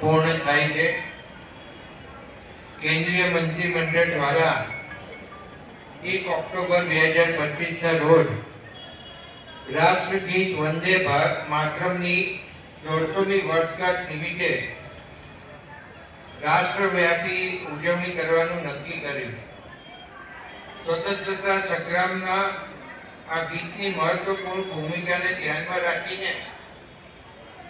થાય છે. કેન્દ્રીય મંત્રીમંડળ દ્વારા એક ઓક્ટોબર બે હજાર પચીસના રોજ રાષ્ટ્રગીત વંદે ભારત માતરમની દોઢસોમી વર્ષગાંઠ નિમિત્તે રાષ્ટ્રવ્યાપી ઉજવણી કરવાનું નક્કી કર્યું. સ્વતંત્રતા સંગ્રામના આ ગીતની મહત્વપૂર્ણ ભૂમિકાને ધ્યાનમાં રાખીને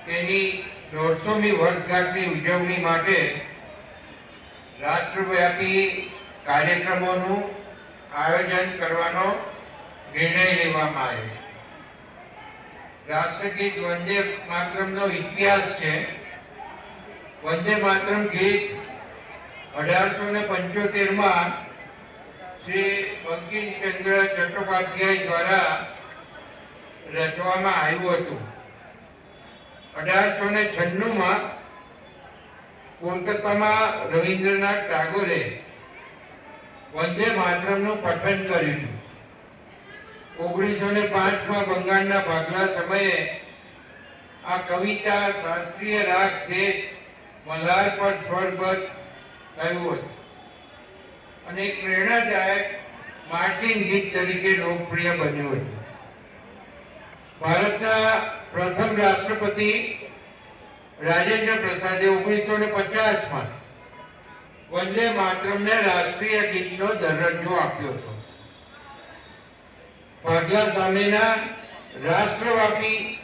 તેની દોઢસોમી વર્ષગાંઠની ઉજવણી માટે રાષ્ટ્રવ્યાપી કાર્યક્રમોનું આયોજન કરવાનો નિર્ણય લેવામાં આવ્યો છે. રાષ્ટ્રગીત વંદે માતરમનો ઇતિહાસ છે. વંદે માતરમ ગીત અઢારસો ને પંચોતેરમાં શ્રી બંકિમચંદ્ર ચટ્ટોપાધ્યાય દ્વારા રચવામાં આવ્યું હતું. અઢારસો ને છન્નુંમાં કોલકાતામાં રવિન્દ્રનાથ ટાગોરે વંદે માતરમનું પઠન કર્યું. ઓગણીસો ને પાંચમાં બંગાળના ભાગલા સમયે આ કવિતા શાસ્ત્રીય રાગ દેશ મલ્હાર પર સ્વરબદ્ધ થયું હતું. અને એક પ્રેરણાદાયક માર્ટિન ગીત તરીકે લોકપ્રિય બન્યું હતું. ભારતના પ્રથમ રાષ્ટ્રપતિ રાજેન્દ્ર પ્રસાદે ઓગણીસો ને પચાસમાં વંદે માતરમને રાષ્ટ્રીય ગીતનો દરજ્જો આપ્યો હતો. ભાગલા સામેના રાષ્ટ્રવ્યાપી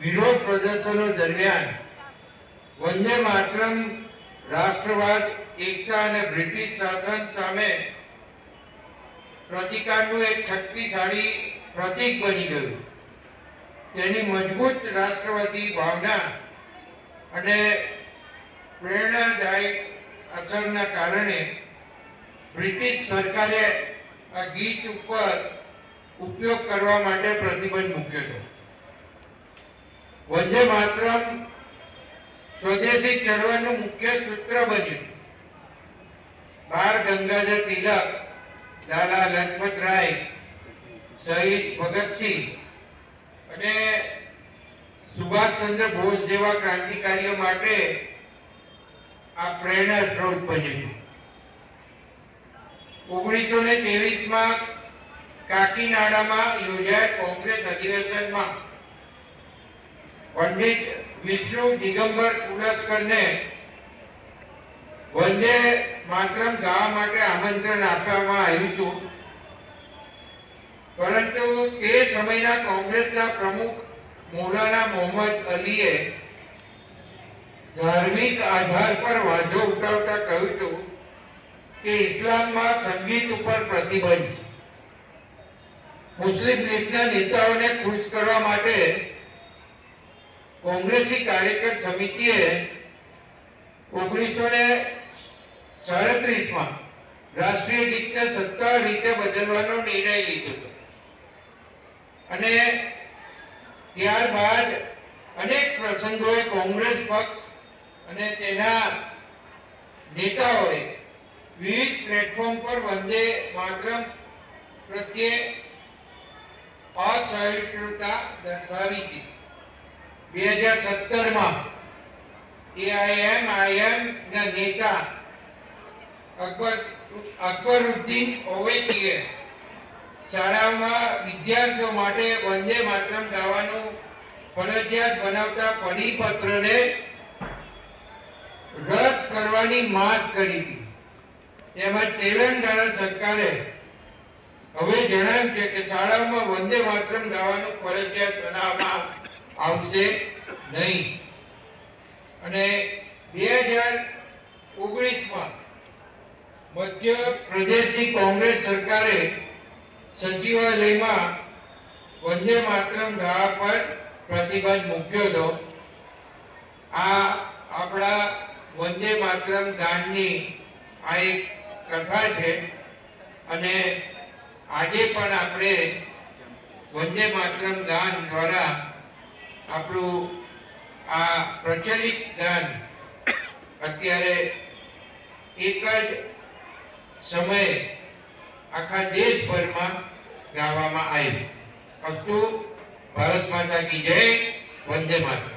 વિરોધ પ્રદર્શનો દરમિયાન વંદે માતરમ, રાષ્ટ્રવાદ, એકતા અને બ્રિટિશ શાસન સામે પ્રતિકારનું એક શક્તિશાળી પ્રતીક બની ગયું. તેની મજબૂત રાષ્ટ્રવાદી ભાવના અને પ્રેરણાદાયક અસરના કારણે બ્રિટિશ સરકારે આ ગીત ઉપર ઉપયોગ કરવા માટે પ્રતિબંધ મૂક્યો હતો. વંદે માતરમ સ્વદેશી ચળવળનું મુખ્ય સૂત્ર બન્યું બાળ ગંગાધર તિલક લાલા લજપત રાય શહીદ ભગતસિંહ અને સુભાષચંદ્ર બોઝ જેવા ક્રાંતિકારીઓ માટે આ પ્રેરણા સ્ત્રોત બન્યું ઓગણીસો ને ત્રેવીસમાં કાકીનાડામાં યોજાયેલ કોંગ્રેસ અધિવેશનમાં પંડિત વિષ્ણુ દિગંબર પુરસ્કરને વંદે માતરમ ગાવા માટે આમંત્રણ આપવામાં આવ્યું હતું. પરંતુ તે સમયના કોંગ્રેસના પ્રમુખ મૌલાના મોહમ્મદ અલીએ ધાર્મિક આધાર પર વાંધો ઉઠાવતા કહ્યું હતું કે ઇસ્લામમાં સંગીત ઉપર પ્રતિબંધ મુસ્લિમ લીગના નેતાઓને ખુશ કરવા માટે કોંગ્રેસી કાર્યકર સમિતિએ ઓગણીસો ને સાડત્રીસમાં રાષ્ટ્રીય ગીતને સત્તા રીતે બદલવાનો નિર્ણય લીધો હતો. અને ત્યારબાદ અનેક પ્રસંગોએ કોંગ્રેસ પક્ષ અને તેના નેતાઓએ વિવિધ પ્લેટફોર્મ પર વંદે માતરમ પ્રત્યે અસહિષ્ણુતા દર્શાવી હતી. બે હજાર સત્તરમાં એઆઈએમઆઈએમના નેતા અકબર અકબરુદ્દીન ઓવૈસીએ શાળાઓમાં વિદ્યાર્થીઓ માટે વંદે માતરમ ગાવાનું ફરજિયાત બનાવતા પરિપત્રને રદ કરવાની માંગ કરી હતી. તેમજ તેલંગાણા સરકારે હવે જણાવ્યું છે કે શાળાઓમાં વંદે માતરમ ગાવાનું ફરજિયાત બનાવવામાં આવશે નહીં. અને બે હજાર ઓગણીસમાં મધ્ય પ્રદેશની કોંગ્રેસ સરકારે સચિવાલયમાં વંદે માતરમ ગાવા પર પ્રતિબંધ મૂક્યો હતો. આ આપણા વંદે માતરમ ગાનની આ એક કથા છે અને આજે પણ આપણે વંદે માતરમ ગાન દ્વારા આપણું આ પ્રચલિત ગાન અત્યારે એક જ સમયે આખા દેશભરમાં ગાવામાં આવ્યું અસ્તુ ભારત માતા કી જય વંદે માતરમ